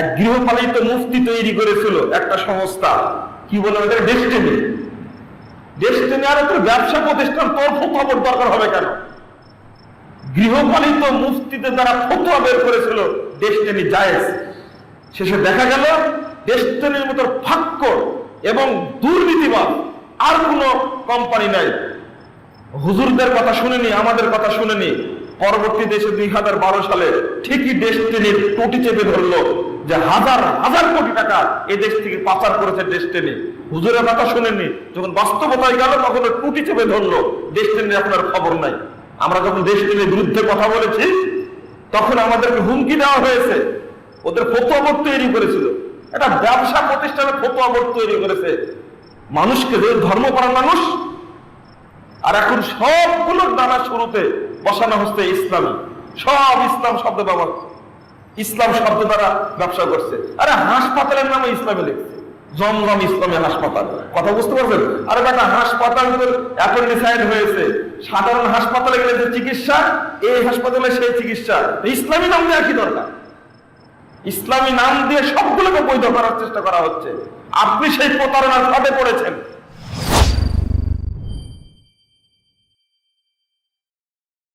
এক গৃহপালিত মুফতি তৈরি করেছিল একটা সংস্থা। কি বলে ওদের? ডেস্টিনি ডেস্টিনি আর তোর ব্যবসা প্রতিষ্ঠান, তোর ফতোয়ার দরকার হবে কেন? গৃহপালিত মুফতিতে তারা ফতোয়া বের করেছিল ডেস্টিনি জায়েজ। শেষে দেখা গেল ডেস্টিনির মতো ফাক্য এবং দুর্নীতিবাদ আর কোনো কোম্পানি নাই। হুজুরদের কথা শুনেনি, আমাদের কথা শুনেনি। পরবর্তী দেশে দুই হাজার বারো সালে ঠিকই ডেস্টিনির টুটি চেপে ধরলো। যে হাজার হাজার কোটি টাকা এই দেশ থেকে পাচার করেছে ডেস্টিনি হুজুরের কথা শুনেনি যখন বাস্তবতায় গেল, তখন টুটি চেপে ধরলো। ডেস্টিনির আপনার খবর নাই। আমরা যখন ডেস্টিনির বিরুদ্ধে কথা বলেছি, তখন আমাদেরকে হুমকি দেওয়া হয়েছে। ওদের ফতোয়াবোর্ড তৈরি করেছিল। একটা ব্যবসা প্রতিষ্ঠানে ফতোয়াবোর্ড তৈরি করেছে। মানুষকে যে ধর্মপরায়ণ মানুষ। আর এখন সবগুলোর দানা শুরুতে বসানো হচ্ছে ইসলামী। সব ইসলাম শব্দ ব্যবহার। ইসলাম শব্দ দ্বারা ব্যবসা করছে। আরে হাসপাতালের নামে ইসলামে লিখছে। জমজম ইসলামী হাসপাতাল। কথা বুঝতে পারছেন? আরে বেটা, হাসপাতাল অ্যাপেন্ডিসাইড হয়েছে। সাধারণ হাসপাতালে গেলে যে চিকিৎসা, এই হাসপাতালে সেই চিকিৎসা। ইসলামী নাম দেওয়া কি দরকার? ইসলামী নাম দিয়ে সবগুলোকে বৈধ করার চেষ্টা করা হচ্ছে। আপনি সেই প্রতারণার ফাঁদে পড়েছেন।